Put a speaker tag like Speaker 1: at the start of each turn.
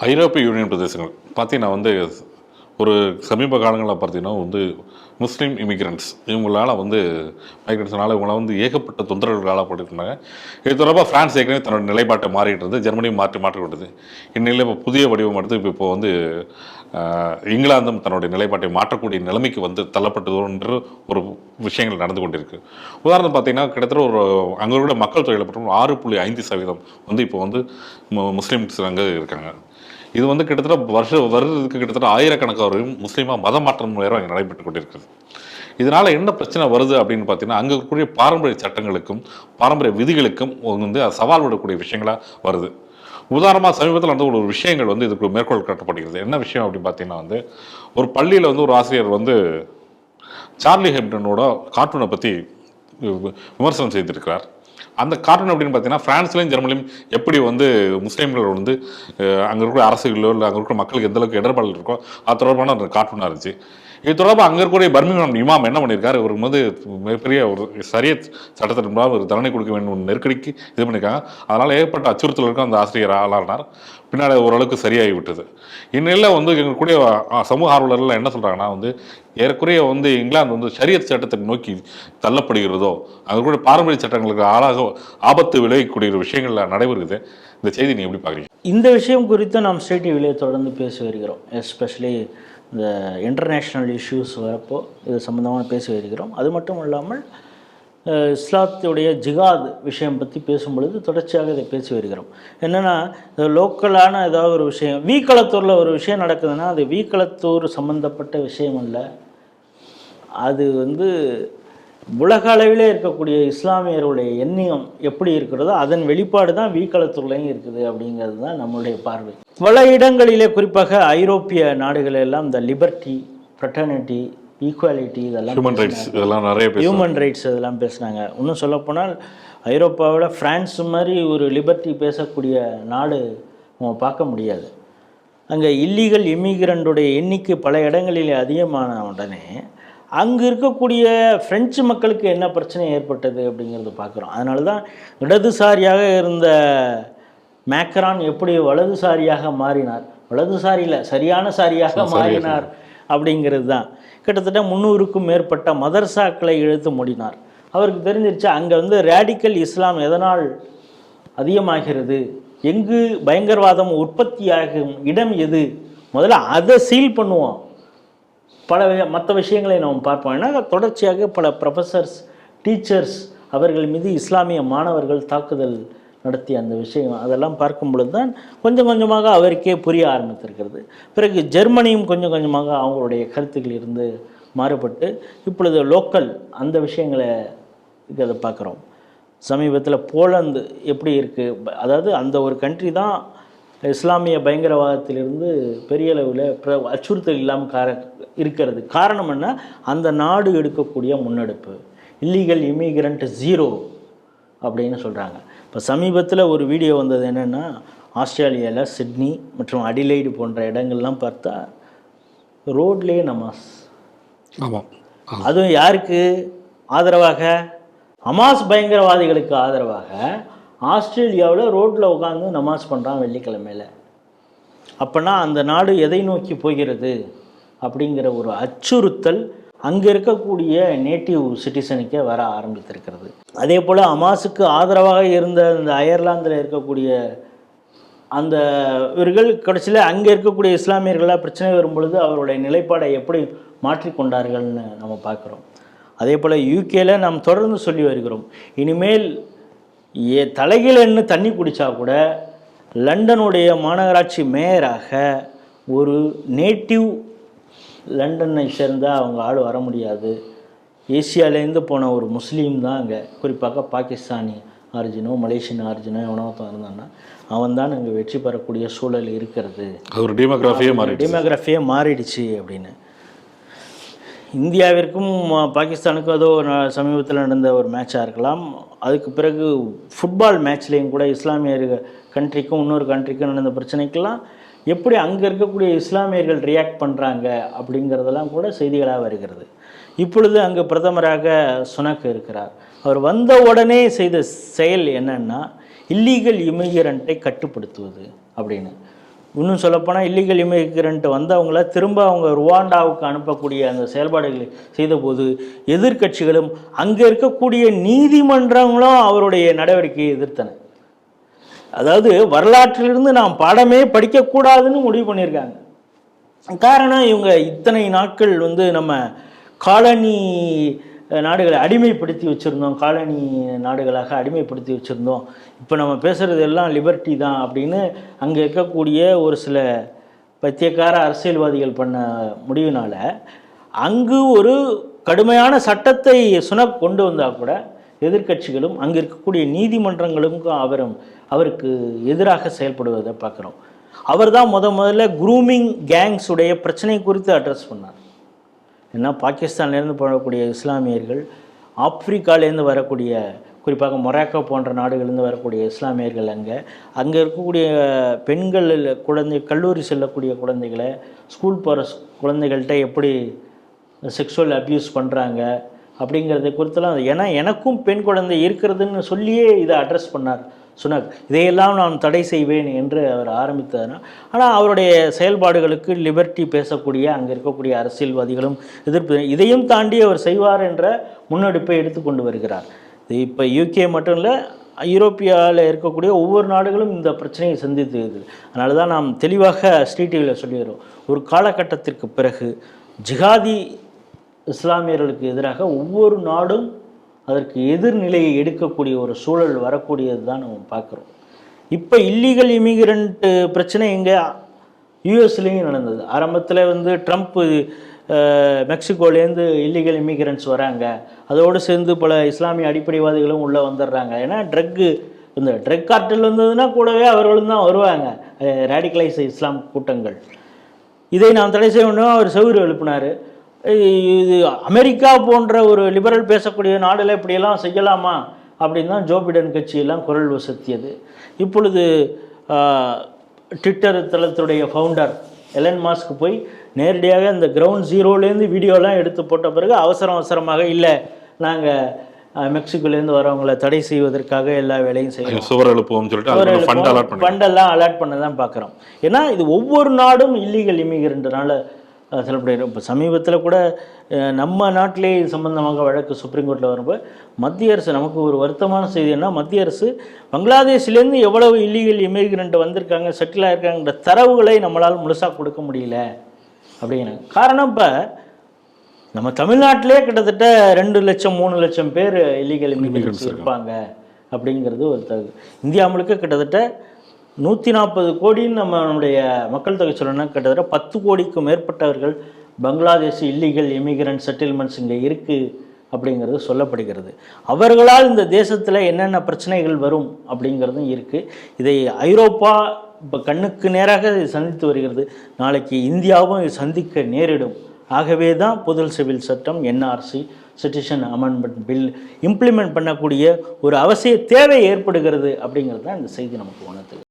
Speaker 1: ஐரோப்பிய யூனியன் பிரதேசங்கள். பார்த்தீங்கன்னா வந்து ஒரு சமீப காலங்களில் பார்த்தீங்கன்னா வந்து முஸ்லீம் இமிகிரண்ட்ஸ் இவங்களால் வந்து மைக்ரண்ட்ஸ்னால இவங்கள வந்து ஏகப்பட்ட தொந்தரவுகள் ஆளப்பட்டிருந்தாங்க இது தொடர்பாக பிரான்ஸ் ஏற்கனவே தன்னோட நிலைப்பாட்டை மாறிட்டு இருந்து ஜெர்மனியும் மாற்றி மாற்றி விட்டது. இந்நிலையில் இப்போ புதிய வடிவம் எடுத்து இப்போ இப்போ வந்து இங்கிலாந்தும் தன்னுடைய நிலைப்பாட்டை மாற்றக்கூடிய நிலைமைக்கு வந்து தள்ளப்பட்டதுன்ற ஒரு விஷயங்கள் நடந்து கொண்டிருக்கு. உதாரணம் பார்த்தீங்கன்னா கிட்டத்தட்ட ஒரு அங்கே உள்ள மக்கள் தொகையில் பார்த்தோம்னா ஆறு புள்ளி ஐந்து சதவீதம் வந்து இப்போ வந்து மு- முஸ்லீம்ஸ் அங்கே இருக்காங்க. இது வந்து கிட்டத்தட்ட வருஷ வருடத்துக்கு கிட்டத்தட்ட ஆயிரக்கணக்கானவரையும் முஸ்லீமாக மத மாற்றம் முறையாக அங்கே நடைபெற்று கொண்டிருக்குது இதனால் என்ன பிரச்சனை வருது அப்படின்னு பார்த்தீங்கன்னா அங்கே இருக்கக்கூடிய பாரம்பரிய சட்டங்களுக்கும் பாரம்பரிய விதிகளுக்கும் வந்து சவால் விடக்கூடிய விஷயங்களாக வருது. உதாரணமாக சமீபத்தில் நடந்த ஒரு விஷயங்கள் வந்து இதுக்கு மேற்கோள் காட்டப்படுகிறது. என்ன விஷயம் அப்படின்னு பார்த்தீங்கன்னா வந்து ஒரு பள்ளியில் வந்து ஒரு ஆசிரியர் வந்து சார்லி ஹெப்டனோட கார்ட்டூனை பற்றி விமர்சனம் செய்திருக்கிறார். அந்த கார்ட்டூன் அப்படின்னு பார்த்தீங்கன்னா ஃப்ரான்ஸ்லையும் ஜெர்மனிலையும் எப்படி வந்து முஸ்லீம்கள் வந்து அங்கே இருக்கிற அரசுகளோ இல்லை அங்கே இருக்கிற மக்களுக்கு எந்தளவுக்கு இடர்பாடு இருக்கோ அது தொடர்பான ஒரு கார்ட்டூனாக இருந்துச்சு. இது தொடர்பாக அங்கே இருக்கக்கூடிய பர்மிங்ஹாம் இமாம் என்ன பண்ணியிருக்காரு? ஒரு வந்து மிகப்பெரிய ஒரு சரிய சட்டத்தின் மூலம் ஒரு தண்டனை கொடுக்க வேண்டும் ஒரு நெருக்கடிக்கு இது பண்ணியிருக்காங்க. அதனால் ஏற்பட்ட அச்சுறுத்தலுக்கும் அந்த ஆசிரியர் ஆளானார். பின்னாடி ஓரளவுக்கு சரியாகி விட்டது. இந்நிலையில் வந்து எங்களுடைய சமூக ஆர்வலர்கள் என்ன சொல்கிறாங்கன்னா வந்து ஏறக்குறைய வந்து இங்கிலாந்து வந்து சரியத் சட்டத்தை நோக்கி தள்ளப்படுகிறதோ அங்கே பாரம்பரிய சட்டங்களுக்கு ஆளாக ஆபத்து விளைவிக்கக்கூடிய விஷயங்களில் நடைபெறுகிறது. இந்த செய்தி நீ எப்படி பார்க்குறீங்க?
Speaker 2: இந்த விஷயம் குறித்து நாம் ஸ்டேட் டிவிலே தொடர்ந்து பேசி வருகிறோம். எஸ்பெஷலி இந்த இன்டர்நேஷ்னல் இஷ்யூஸ் வரப்போ இது சம்மந்தமாக பேசி வருகிறோம். அது மட்டும் இல்லாமல் இஸ்லாத்துடைய ஜிகாத் விஷயம் பற்றி பேசும் பொழுது தொடர்ச்சியாக இதை பேசி வருகிறோம். என்னென்னா லோக்கலான ஏதாவது ஒரு விஷயம் வீக்களத்தூரில் ஒரு விஷயம் நடக்குதுன்னா அது வீக்களத்தூர் சம்மந்தப்பட்ட விஷயம் அல்ல. அது வந்து உலக அளவிலே இருக்கக்கூடிய இஸ்லாமியர்களுடைய எண்ணியம் எப்படி இருக்கிறதோ அதன் வெளிப்பாடு தான் வீக்களத்துள்ளையும் இருக்குது அப்படிங்கிறது தான் நம்மளுடைய பார்வை. பல இடங்களிலே குறிப்பாக ஐரோப்பிய நாடுகள் எல்லாம் இந்த லிபர்ட்டி ஃப்ரெட்டர்னிட்டி ஈக்குவாலிட்டி இதெல்லாம்
Speaker 1: ஹியூமன் ரைட்ஸ் இதெல்லாம் நிறைய
Speaker 2: ஹியூமன் ரைட்ஸ் இதெல்லாம் பேசுனாங்க. இன்னும் சொல்லப்போனால் ஐரோப்பாவோட ஃப்ரான்ஸ் மாதிரி ஒரு லிபர்ட்டி பேசக்கூடிய நாடு நம்ம பார்க்க முடியாது. அங்கே இல்லீகல் இமிகிரண்டுடைய எண்ணிக்கை பல இடங்களில் அதிகமான உடனே அங்கே இருக்கக்கூடிய பிரெஞ்சு மக்களுக்கு என்ன பிரச்சனை ஏற்பட்டது அப்படிங்கிறத பார்க்குறோம். அதனால தான் இடதுசாரியாக இருந்த மேக்ரான் எப்படி வலதுசாரியாக மாறினார்? வலதுசாரி இல்லை சரியான சாரியாக மாறினார் அப்படிங்கிறது தான் கிட்டத்தட்ட முந்நூறுக்கும் மேற்பட்ட மதர்சாக்களை இழுத்து மூடினார். அவருக்கு தெரிஞ்சிருச்சு அங்கே வந்து ரேடிக்கல் இஸ்லாம் எதனால் அதிகமாகிறது? எங்கு பயங்கரவாதம் உற்பத்தியாகும் இடம் எது? முதல்ல அதை சீல் பண்ணுவோம். பல மற்ற விஷயங்களை நாம் பார்ப்போம். ஏன்னா தொடர்ச்சியாக பல ப்ரொஃபஸர்ஸ் டீச்சர்ஸ் அவர்கள் மீது இஸ்லாமிய மாணவர்கள் தாக்குதல் நடத்திய அந்த விஷயம் அதெல்லாம் பார்க்கும் பொழுது தான் கொஞ்சம் கொஞ்சமாக அவருக்கே புரிய ஆரம்பித்திருக்கிறது. பிறகு ஜெர்மனியும் கொஞ்சம் கொஞ்சமாக அவங்களுடைய கருத்துக்கள் இருந்து மாறுபட்டு இப்பொழுது லோக்கல் அந்த விஷயங்களை அதை பார்க்குறோம். சமீபத்தில் போலந்து எப்படி இருக்குது அதாவது அந்த ஒரு கண்ட்ரி தான் இஸ்லாமிய பயங்கரவாதத்திலிருந்து பெரிய அளவில் பிர அச்சுறுத்தல் இல்லாமல் கார இருக்கிறது. காரணம் என்ன? அந்த நாடு எடுக்கக்கூடிய முன்னெடுப்பு. இல்லீகல் இமிகிரண்ட் ஜீரோ அப்படின்னு சொல்கிறாங்க இப்போ சமீபத்தில் ஒரு வீடியோ வந்தது என்னென்னா ஆஸ்திரேலியாவில் சிட்னி மற்றும் அடிலைடு போன்ற இடங்கள்லாம் பார்த்தா ரோட்லேயே நமாஸ்.
Speaker 1: ஆமாம்
Speaker 2: அதுவும் யாருக்கு ஆதரவாக? ஹமாஸ் பயங்கரவாதிகளுக்கு ஆதரவாக ஆஸ்திரேலியாவில் ரோட்டில் உட்காந்து நமாஸ் பண்ணுறான் வெள்ளிக்கிழமையில். அப்போனா அந்த நாடு எதை நோக்கி போகிறது அப்படிங்கிற ஒரு அச்சுறுத்தல் அங்கே இருக்கக்கூடிய நேட்டிவ் சிட்டிசனுக்கே வர ஆரம்பித்திருக்கிறது. அதே போல் அமாஸுக்கு ஆதரவாக இருந்த இந்த அயர்லாந்தில் இருக்கக்கூடிய அந்த இவர்கள் கடைசியில் அங்கே இருக்கக்கூடிய இஸ்லாமியர்களாக பிரச்சனை வரும்பொழுது அவருடைய நிலைப்பாடை எப்படி மாற்றிக்கொண்டார்கள்னு நம்ம பார்க்குறோம். அதே போல் யூகேல நாம் தொடர்ந்து சொல்லி வருகிறோம். இனிமேல் ஏ தலைகீழன்னு தண்ணி குடித்தா கூட லண்டனுடைய மாநகராட்சி மேயராக ஒரு நேட்டிவ் லண்டனை சேர்ந்த அவங்க ஆள் வர முடியாது. ஏசியாவிலேருந்து போன ஒரு முஸ்லீம் தான் அங்கே. குறிப்பாக பாகிஸ்தானி ஆரிஜினோ மலேசியன் ஆரிஜினோ எவனோ ஒருத்தன் இருந்தான்னா அவன் தான் அங்கே வெற்றி பெறக்கூடிய சூழல் இருக்கிறது.
Speaker 1: ஒரு டெமோகிராஃபியே மாறிடுச்சு.
Speaker 2: டெமோகிராஃபியே மாறிடுச்சு அப்படின்னு. இந்தியாவிற்கும் பாகிஸ்தானுக்கும் ஏதோ சமீபத்தில் நடந்த ஒரு மேட்சாக இருக்கலாம். அதுக்கு பிறகு ஃபுட்பால் மேட்ச்லேயும் கூட இஸ்லாமிய கண்ட்ரிக்கும் இன்னொரு கண்ட்ரிக்கும் நடந்த பிரச்சனைக்கெல்லாம் எப்படி அங்கே இருக்கக்கூடிய இஸ்லாமியர்கள் ரியாக்ட் பண்ணுறாங்க அப்படிங்கிறதெல்லாம் கூட செய்திகளாக வருகிறது. இப்பொழுது அங்கே பிரதமராக சுனக் இருக்கிறார். அவர் வந்த உடனே செய்த செயல் என்னன்னா இல்லீகல் இமிகிரண்ட்டை கட்டுப்படுத்துவது அப்படின்னு. இன்னும் சொல்லப்போனால் இல்லீகல் இமிகிரண்ட் வந்தவங்கள திரும்ப அவங்க ருவாண்டாவுக்கு அனுப்பக்கூடிய அந்த செயல்பாடுகளை செய்தபோது எதிர்க்கட்சிகளும் அங்கே இருக்கக்கூடிய நீதிமன்றங்களும் அவருடைய நடவடிக்கையை எதிர்த்தன. அதாவது வரலாற்றிலிருந்து நாம் பாடமே படிக்கக்கூடாதுன்னு முடிவு பண்ணியிருக்காங்க. காரணம் இவங்க இத்தனை நாட்கள் வந்து நம்ம காலனி நாடுகளை அடிமைப்படுத்தி வச்சுருந்தோம். காலனி நாடுகளாக அடிமைப்படுத்தி வச்சுருந்தோம். இப்போ நம்ம பேசுகிறது எல்லாம் லிபர்ட்டி தான் அப்படின்னு அங்கே இருக்கக்கூடிய ஒரு சில பத்தியக்கார அரசியல்வாதிகள் பண்ண முடிவினால் அங்கு ஒரு கடுமையான சட்டத்தை சுனக் கொண்டு வந்தால் கூட எதிர்க்கட்சிகளும் அங்கே இருக்கக்கூடிய நீதிமன்றங்களுக்கும் அவரும் அவருக்கு எதிராக செயல்படுவதை பார்க்குறோம். அவர் தான் முத முதல்ல குரூமிங் கேங்ஸுடைய பிரச்சனை குறித்து அட்ரஸ் பண்ணார். ஏன்னா பாகிஸ்தான்லேருந்து போகக்கூடிய இஸ்லாமியர்கள் ஆப்பிரிக்காலேருந்து வரக்கூடிய குறிப்பாக மொராக்கோ போன்ற நாடுகளிலிருந்து வரக்கூடிய இஸ்லாமியர்கள் அங்கே. அங்கே இருக்கக்கூடிய பெண்கள் குழந்தை கல்லூரி செல்லக்கூடிய குழந்தைகளை ஸ்கூல் போகிற குழந்தைகள்கிட்ட எப்படி செக்ஷுவல் அப்யூஸ் பண்ணுறாங்க அப்படிங்கிறத குறித்தெல்லாம் ஏன்னா எனக்கும் பெண் குழந்தை இருக்கிறதுன்னு சொல்லியே இதை அட்ரஸ் பண்ணார். சுனக் இதையெல்லாம் நான் தடை செய்வேன் என்று அவர் ஆரம்பித்ததுனா ஆனால் அவருடைய செயல்பாடுகளுக்கு லிபர்ட்டி பேசக்கூடிய அங்கே இருக்கக்கூடிய அரசியல்வாதிகளும் எதிர்ப்பு இதையும் தாண்டி அவர் செய்வார் என்ற முன்னெடுப்பை எடுத்துக்கொண்டு வருகிறார். இது இப்போ யூகே மட்டும் இல்லை ஐரோப்பியாவில் இருக்கக்கூடிய ஒவ்வொரு நாடுகளும் இந்த பிரச்சனையை சந்தித்து இருக்குது அதனால தான் நாம் தெளிவாக ஸ்ட்ரீட் டிவியில் சொல்லிடுறோம் ஒரு காலகட்டத்திற்கு பிறகு ஜிகாதி இஸ்லாமியர்களுக்கு எதிராக ஒவ்வொரு நாடும் அதற்கு எதிர்நிலையை எடுக்கக்கூடிய ஒரு சூழல் வரக்கூடியது தான் நம்ம பார்க்குறோம். இப்போ இல்லீகல் இமிகிரண்ட்டு பிரச்சனை இங்கே யூஎஸ்லேயும் நடந்தது. ஆரம்பத்தில் வந்து ட்ரம்ப் மெக்சிகோலேருந்து இல்லீகல் இமிகிரண்ட்ஸ் வராங்க. அதோடு சேர்ந்து பல இஸ்லாமிய அடிப்படைவாதிகளும் உள்ளே வந்துடுறாங்க. ஏன்னா ட்ரக்கு இந்த ட்ரக் கார்ட்டல் வந்ததுன்னா கூடவே அவர்களும் தான் வருவாங்க. ரேடிகலைஸ் இஸ்லாம் கூட்டங்கள். இதை நாம் தடை செய்ய வேண்டும்? அவர் செவுறு எழுப்பினார். இது அமெரிக்கா போன்ற ஒரு லிபரல் பேசக்கூடிய நாடுல இப்படியெல்லாம் செய்யலாமா? அப்படின்னு தான் ஜோ பிடன் கட்சியெல்லாம் குரல் வசத்தியது. இப்பொழுது ட்விட்டர் தளத்துடைய ஃபவுண்டர் எலன் மாஸ்க் போய் நேரடியாக இந்த கிரவுண்ட் ஜீரோலேருந்து வீடியோலாம் எடுத்து போட்ட பிறகு அவசரம் அவசரமாக இல்லை நாங்கள் மெக்சிகோலேருந்து வரவங்களை தடை செய்வதற்காக எல்லா வேலையும் செய்யறோம்.
Speaker 1: சுவர் எழுப்புவோம்னு சொல்லிட்டு
Speaker 2: ஃபண்டெல்லாம் அலாட் பண்ண தான் பார்க்குறோம். ஏன்னா இது ஒவ்வொரு நாடும் இல்லீகல் இமிகிரண்ட்னால செலப்ரேட் இப்போ சமீபத்தில் கூட நம்ம நாட்டிலே இது சம்பந்தமாக வழக்கு சுப்ரீம் கோர்ட்டில் வரும்போது மத்திய அரசு நமக்கு ஒரு வருத்தமான செய்தி என்ன? மத்திய அரசு பங்களாதேஷ்லேருந்து எவ்வளவு இல்லீகல் இமிகிரண்ட் வந்திருக்காங்க செட்டில் ஆயிருக்காங்கன்ற தரவுகளை நம்மளால் முழுசாக கொடுக்க முடியல. அப்படிங்கிறாங்க காரணம் இப்போ நம்ம தமிழ்நாட்டிலே கிட்டத்தட்ட ரெண்டு லட்சம் மூணு லட்சம் பேர் இல்லீகல் இமிகிரண்ட்ஸ் இருப்பாங்க. அப்படிங்கிறது ஒரு தகவல். இந்தியா முழுக்க கிட்டத்தட்ட நூற்றி நாற்பது கோடின்னு நம்ம நம்முடைய மக்கள் தொகை சொல்லணும்னா கிட்டத்தட்ட பத்து கோடிக்கும் மேற்பட்டவர்கள் பங்களாதேஷ் இல்லீகல் இமிகிரண்ட் செட்டில்மெண்ட்ஸ் இங்கே இருக்குது அப்படிங்கிறது சொல்லப்படுகிறது. அவர்களால் இந்த தேசத்தில் என்னென்ன பிரச்சனைகள் வரும் அப்படிங்கிறதும் இருக்குது இதை ஐரோப்பா இப்போ கண்ணுக்கு நேராக இதை சந்தித்து வருகிறது. நாளைக்கு இந்தியாவும் இதை சந்திக்க நேரிடும். ஆகவே தான் பொது சிவில் சட்டம் NRC citizen amendment bill implement பண்ணக்கூடிய ஒரு அவசிய தேவை ஏற்படுகிறது அப்படிங்கிறது தான் இந்த செய்தி நமக்கு உணர்த்துது